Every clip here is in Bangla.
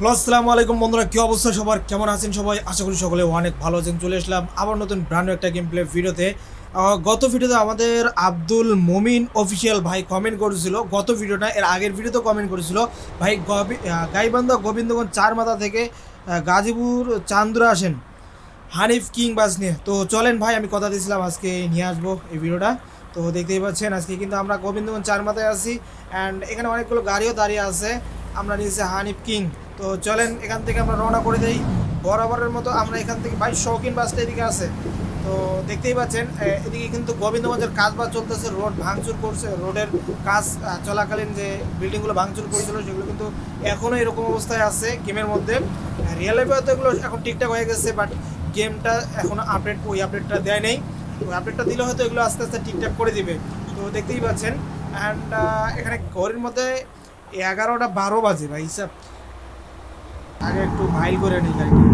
হ্যালো আসসালামু আলাইকুম বন্ধুরা, কি অবস্থা সবার? কেমন আছেন সবাই? আশা করি সকলে অনেক ভালো আছেন। চলে আসলাম আবার নতুন ব্র্যান্ড একটা গেম প্লে ভিডিওতে গত ভিডিওতে আমাদের আব্দুল মমিন অফিসিয়াল ভাই কমেন্ট করেছিল। গত ভিডিওটা, এর আগের ভিডিওতে কমেন্ট করেছিল। ভাই গাইবান্ধা গোবিন্দগঞ্জ চার মাথা থেকে গাজীপুর চান্দুরা আসেন। হানিফ কিং বাস নিয়ে। তো চলেন ভাই, আমি কথা দিয়েছিলাম, আজকে নিয়ে আসব এই ভিডিওটা। তো দেখতেই পাচ্ছেন, আজকে কিন্তু আমরা গোবিন্দগঞ্জ চার মাথায় আছি। অ্যান্ড এখানে অনেকগুলো গাড়িও দাঁড়িয়ে আছে। আমরা নিয়েছি হানিফ কিং। তো চলেন, এখান থেকে আমরা রওনা করে দেই। বরাবরের মতো আমরা এখান থেকে ভাই শৌখিন বাসটা এদিকে আছে। তো দেখতেই পাচ্ছেন এদিকে কিন্তু গোবিন্দগঞ্জের কাজ বাজ চলতেছে, রোড ভাঙচুর করছে, রোডের কাজ চলাকালীন যে বিল্ডিংগুলো ভাঙচুর করেছিল, সেগুলো কিন্তু এখনও এরকম অবস্থায় আছে গেমের মধ্যে। রিয়েল লাইফে হয়তো এগুলো এখন ঠিকঠাক হয়ে গেছে বাট গেমটা এখনও আপডেট ওই আপডেটটা দেয় নেই। ওই আপডেটটা দিলে হয়তো এগুলো আস্তে আস্তে ঠিকঠাক করে দিবে। তো দেখতেই পাচ্ছেন অ্যান্ড এখানে ঘড়ির মধ্যে এগারোটা বারো বাজে ভাই, হিসাব। আগে একটু মাইল করে নিই গাড়িটা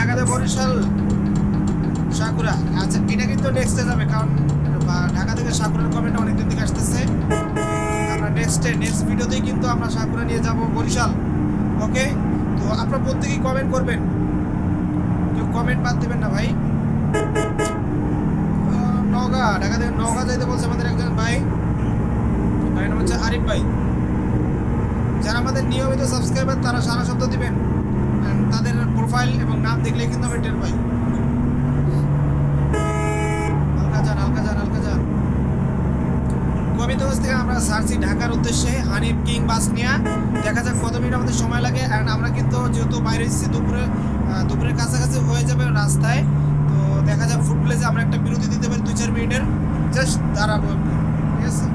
ঢাকাতে বরিশাল সাকুরা আচ্ছা এটা কিন্তু নেক্সটে যাবে, কারণ ঢাকা থেকে সাকুরার কমেন্ট অনেকদিন থেকে আসতেছে। আমরা নেক্সটে নেক্সট ভিডিওতেই কিন্তু আমরা সাকুরা নিয়ে যাব বরিশাল। ওকে তো আপনারা প্রত্যেকেই কমেন্ট করবেন? কেউ কমেন্ট বাদ দেবেন না ভাই। নওগাঁ, ঢাকা থেকে নওগাঁ যাইতে বলছে আমাদের একজন ভাই। ভাই নাম হচ্ছে আরিফ ভাই। যারা আমাদের নিয়মিত সাবস্ক্রাইবার তারা সারা শব্দ দিবেন। তাদের প্রোফাইল এবং নাম দেখলে কিন্তু আমি টের পাই। হালকা যান হালকা যান হালকা থেকে আমরা সার্চি ঢাকার উদ্দেশ্যে হানিফ কিং বাস নিয়ে। দেখা যাক কত মিনিট আমাদের সময় লাগে। অ্যান্ড আমরা কিন্তু যেহেতু বাইরে এসেছি, দুপুরে দুপুরের কাছাকাছি হয়ে যাবে রাস্তায়। তো দেখা যাক ফুড প্লেসে আমরা একটা বিরতি দিতে পারি দুই, চার মিনিটের। জাস্ট দাঁড়াবো একটু, ঠিক আছে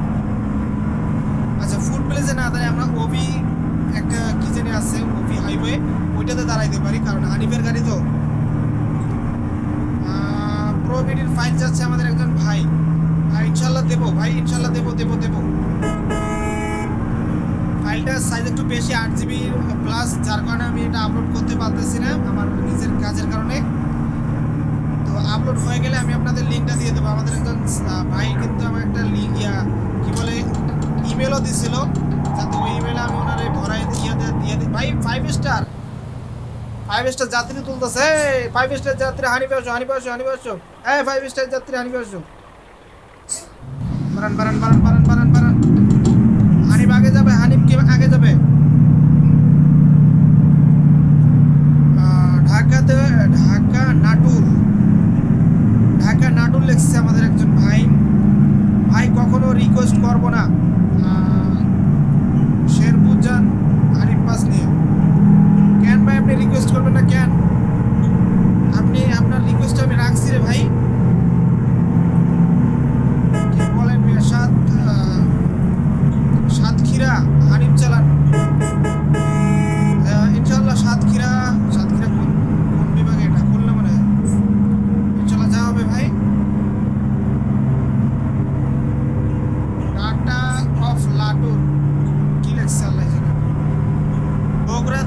আচ্ছা ফুড প্লেসে না দাঁড়ায় আমরা ওভি একটা কি জানি আছে ওভি হাইওয়ে দাঁড়াইতে পারি, কারণ হানিফের গাড়ি তো। প্রোভিডির ফাইল যাচ্ছে আমাদের একজন ভাই। আর ইনশাল্লাহ দেবো ভাই, ইনশাল্লাহ দেবো দেবো দেবো। ফাইলটার সাইজ একটু বেশি, আট জিবি প্লাস যার কারণে আমি এটা আপলোড করতে পারতেছি না আমার নিজের কাজের কারণে। তো আপলোড হয়ে গেলে আমি আপনাদের লিঙ্কটা দিয়ে দেবো। আমাদের একজন ভাই কিন্তু আমার একটা ইয়া, কি বলে ইমেলও দিছিল। যাতে ওই ইমেলে আমি ওনার ভরাই দিয়ে দিই ভাই ফাইভ স্টার ফাইভ স্টার যাত্রী তুলতেছে। ফাইভ স্টার যাত্রী, হানি পেয়েছ হানি পেয়েছ হানি পেয়েছ। হ্যাঁ ফাইভ স্টার যাত্রী, হানি পেয়েছ। বারান বারান বারান বারান বারান বারান।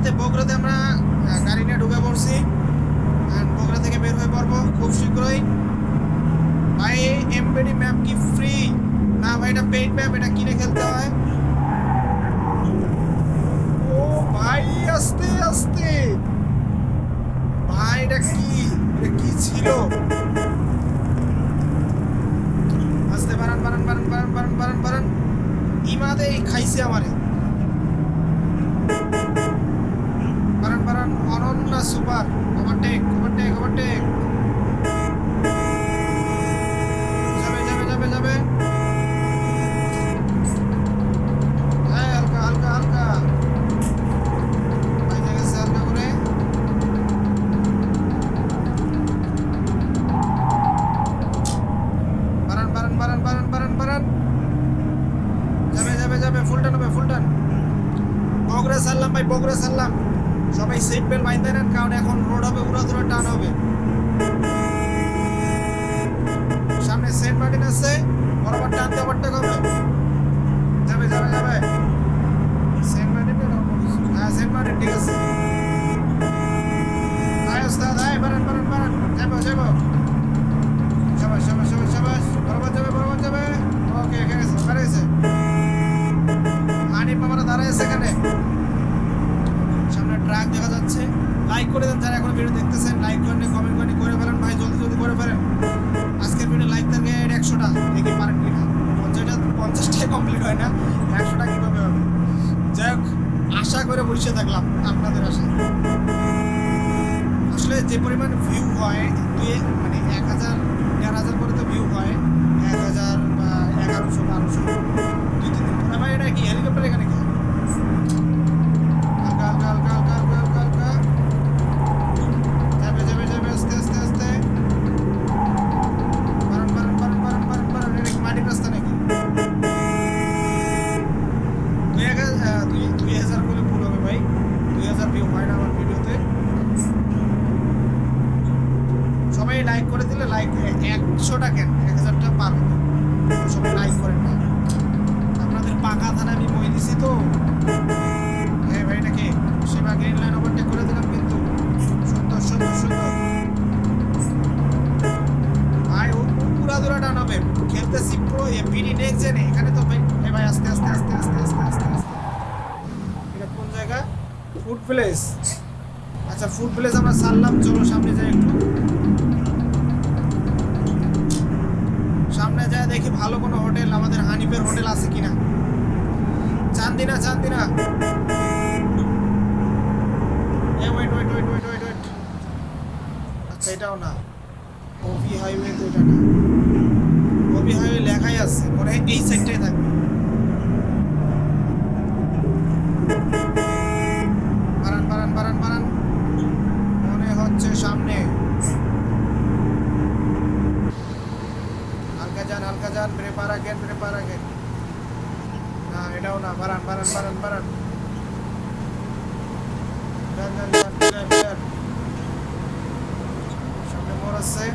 মুহূর্তে বগুড়াতে আমরা গাড়ি নিয়ে ঢুকে পড়ছি। বগুড়া থেকে বের হয়ে পড়ব খুব শীঘ্রই। ভাই এমবেডি ম্যাপ কি ফ্রি না ভাই, এটা পেইড ম্যাপ এটা কিনে খেলতে হয়। ও ভাই, আস্তে আস্তে। ভাই, এটা কি? এটা কি ছিল? আস্তে বারান বারান বারান বারান বারান বারান বারান ইমাদে খাইছে আমারে। অনন্য সুপার। ওভারটেক ওভারটেক ওভারটেক যাবে যাবে যাবে যাবে। হ্যাঁ হালকা হালকা হালকা। হালকা করে। বারান বারান বারান বারান বারান বারান যাবে যাবে যাবে। ফুল টান হবে ফুল টান বগরা সারলাম ভাই, বগরা সারলাম সবাই সিট বেল্ট বাইন্ধে নেন কারণ এখন রোড হবে উড়া ধরা টান হবে। সামনে সেন্ট মার্টিন আছে বরাবর টানতে ওভারটেক হবে। যাবে যাবে যাবে। সেন্ট মার্টিন হ্যাঁ সেন্ট মার্টিন ঠিক আছে। দেখি পারেন পঞ্চাশটা, পঞ্চাশটাই কমপ্লিট হয় না, একশোটা কীভাবে হবে? যাই হোক, আশা করে বসে থাকলাম আপনাদের আশা। আসলে যে পরিমাণ ভিউ হয়, দুই মানে এক হাজার, দেড় হাজার করে তো ভিউ হয়, এক হাজার বা এগারোশো, বারোশো। প্লেস আচ্ছা ফুড প্লেস আমরা সারলাম, চলো সামনে যাই একটু। সামনে যায় দেখি ভালো কোনো হোটেল, আমাদের হানিফের হোটেল আছে কিনা। Chandina Chandina. Wait wait wait wait wait wait আচ্ছা এটাও না। ওভি হাইওয়ে তো এটা না ওভি হাইওয়ে লেখাই আছে মনে হয় এই সাইডটাই থাকবে বারান বারান বারান বারান মনে হচ্ছে সামনে হালকা যান হালকা যান প্রেপার আগেন প্রেপার আগেন না এটাও না বারান বারান বারান বারান যান যান যান যান যান সামনে মোড় আছে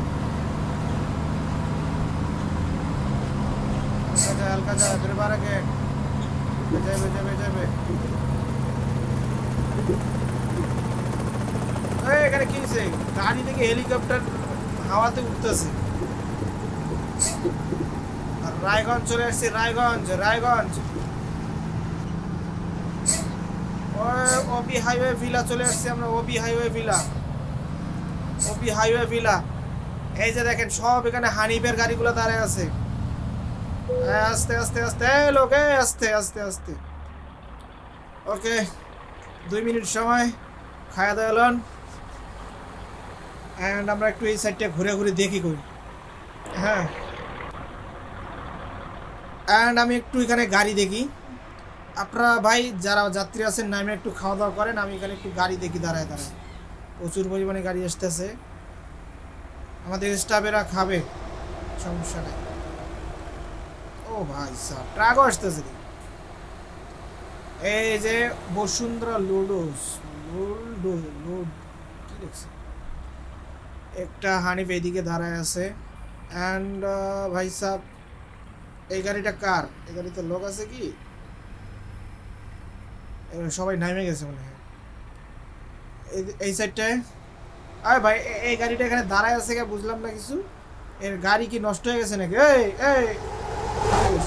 হালকা যা হালকা যা প্রেপার আগেন যাবে যাবে যাবে এই, এখানে কি হয়েছে গাড়ি থেকে হেলিকপ্টার হাওয়াতে উঠতেছে আর রায়গঞ্জ চলে আসছি Raiganj Raiganj. OB highway villa চলে আসছি আমরা OB highway villa. OB highway villa. এই যে দেখেন সব এখানে হানিফের গাড়িগুলো দাঁড়ায় আছে। হ্যাঁ, আস্তে আস্তে আস্তে। লোক আস্তে আস্তে আস্তে। ওকে দুই মিনিট সময়। খাওয়া দাওয়া লন। অ্যান্ড আমরা একটু এই সাইডটা ঘুরে ঘুরে দেখি করি। হ্যাঁ। অ্যান্ড আমি একটু এখানে গাড়ি দেখি। আপনারা ভাই, যারা যাত্রী আছেন নামে একটু খাওয়া দাওয়া করেন, আমি এখানে একটু গাড়ি দেখি, দাঁড়ায় দাঁড়ায়। প্রচুর পরিমাণে গাড়ি আসতেছে। আমাদের স্টাফেরা খাবে, সমস্যা নেই। ও ভাই সাহ ট্রাকও আসতেছে। এই যে বসুন্ধরা লুডোস লুডো লুড কি দেখছি একটা হানিফ এদিকে দাঁড়ায় আছে। অ্যান্ড ভাই সাহ এই গাড়িটা কার? এই গাড়িতে লোক আছে কি? সবাই নামে গেছে মনে হয়। এই সাইডটায় আরে ভাই এই গাড়িটা এখানে দাঁড়ায় আছে কে বুঝলাম না কিছু। এর গাড়ি কি নষ্ট হয়ে গেছে নাকি? এই এই।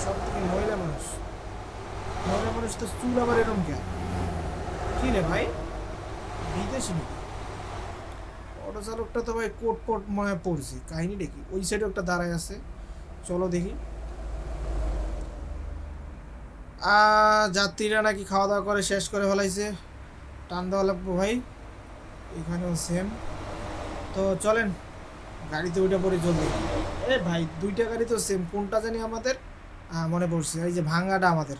সব থেকে মহিলা মানুষ? মহিলা মানুষ তো চুল আবার এরকম কে কি রে ভাই? বিদেশি নাকি? অটো চালকটা তো ভাই কোট কোট মনে পড়ছে কাহিনী দেখি ওই সাইডে একটা দাঁড়ায় আছে। চলো দেখি। যাত্রীরা নাকি খাওয়া দাওয়া করে শেষ করে ফেলাইছে। টান দেওয়া লাগবো ভাই। এখানেও সেম তো চলেন, গাড়িতে ওইটা পরে জলদি। এ ভাই, দুইটা গাড়ি তো সেম কোনটা জানি আমাদের? মনে পড়ছে। এই যে ভাঙ্গাটা আমাদের।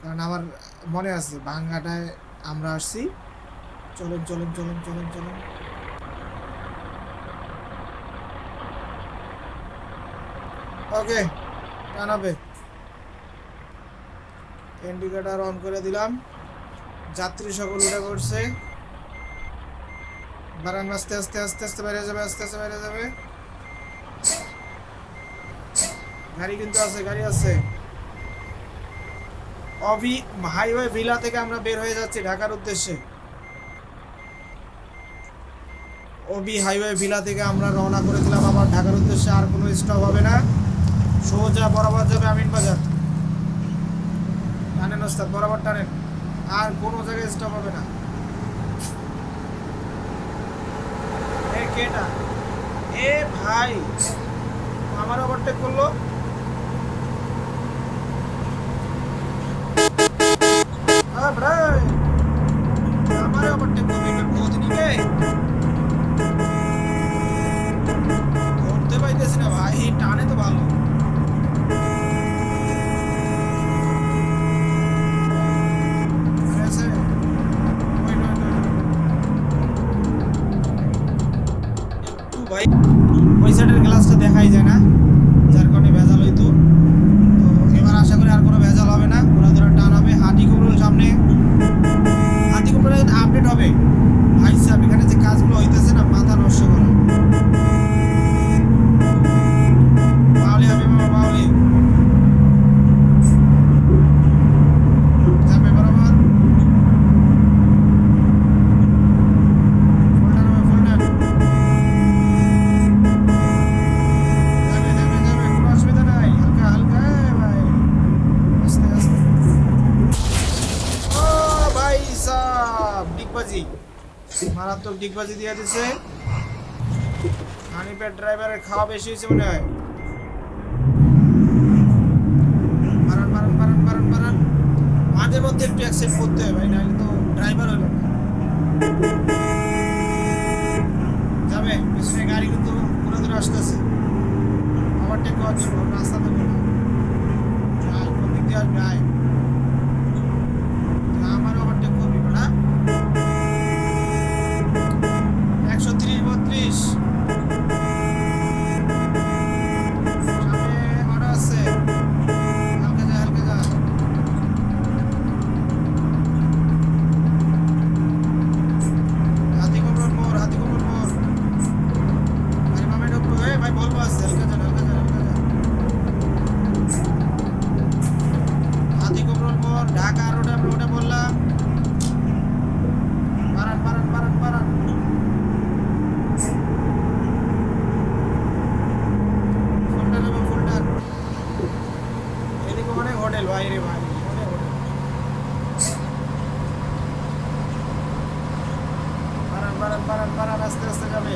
কারণ আমার মনে আছে, ভাঙ্গাটায় আমরা আসছি। চলেন চলেন চলেন চলেন চলেন। ওকে টানাবে ইন্ডিকেটার অন করে দিলাম। যাত্রী সকল উঠে করছে বারান আস্তে আস্তে আস্তে আস্তে বাইরে যাবে, আস্তে আস্তে বাইরে যাবে। গাড়ি কিন্তু আছে, গাড়ি আছে। অভি হাইওয়ে ভিলা থেকে আমরা বের হয়ে যাচ্ছি ঢাকার উদ্দেশ্যে। অবি হাইওয়ে ভিলা থেকে আমরা রওনা করে দিলাম আবার ঢাকার উদ্দেশ্যে, আর কোনো স্টপ হবে না। সোজা বরাবর যাবে আমিন বাজার ওস্তাদ বরাবর টানেন। আর কোনো জায়গায় স্টপ হবে না। এ কেটা এ ভাই। আমার ওভারটেক করল। ডিগবাজি দিয়ে দিছে ড্রাইভারের খাওয়া বেশি হয়েছে মনে হয়। মারান মারান মারান মারান মারান মাঝে মধ্যে একটু অ্যাক্সেপ্ট করতে হয় ভাই, নাহলে তো ড্রাইভার হলো যাবে, পিছনে গাড়ি কিন্তু পুরো দূরে আসতেছে। ওভারটেক করার রাস্তা দেবো না কোন দিক দিয়ে আসবে আয় বাড়ান বাড়ান বাড়ান আস্তে আস্তে যাবে।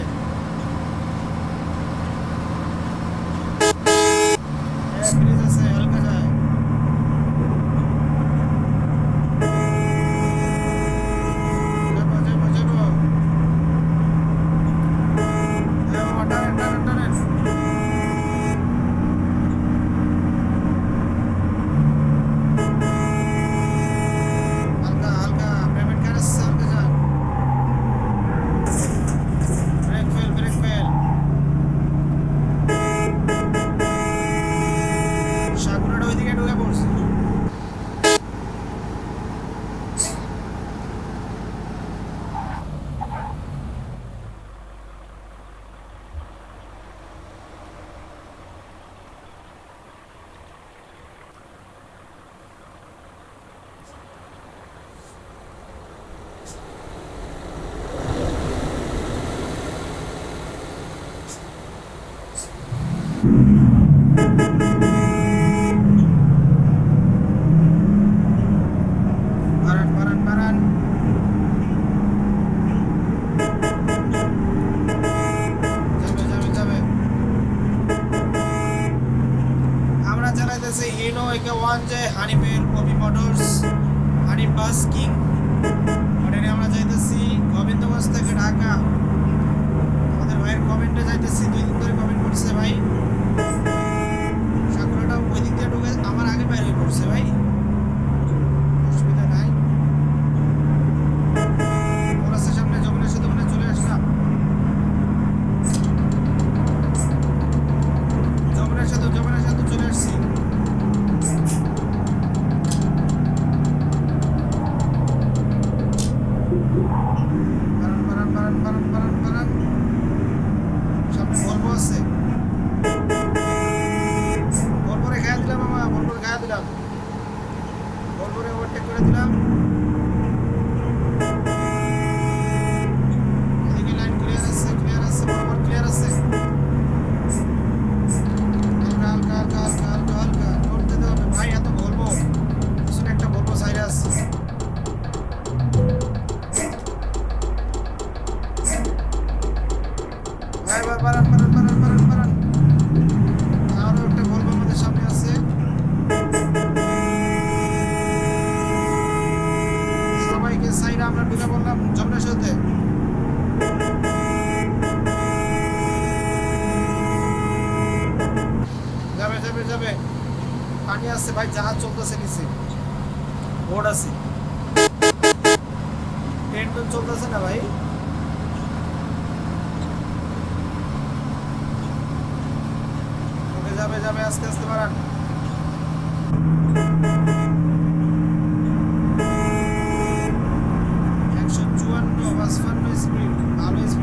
was fun to spring, always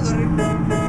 ஒரு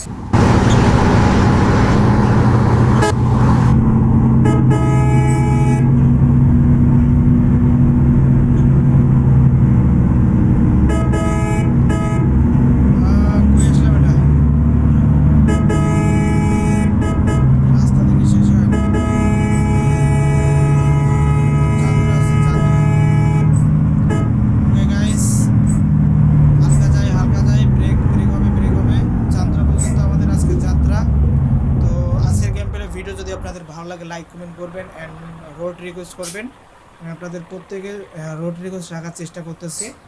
ভাই রিকোয়েস্ট করবেন। আপনাদের প্রত্যেকের রোড রিকোয়েস্ট রাখার চেষ্টা করতেছি।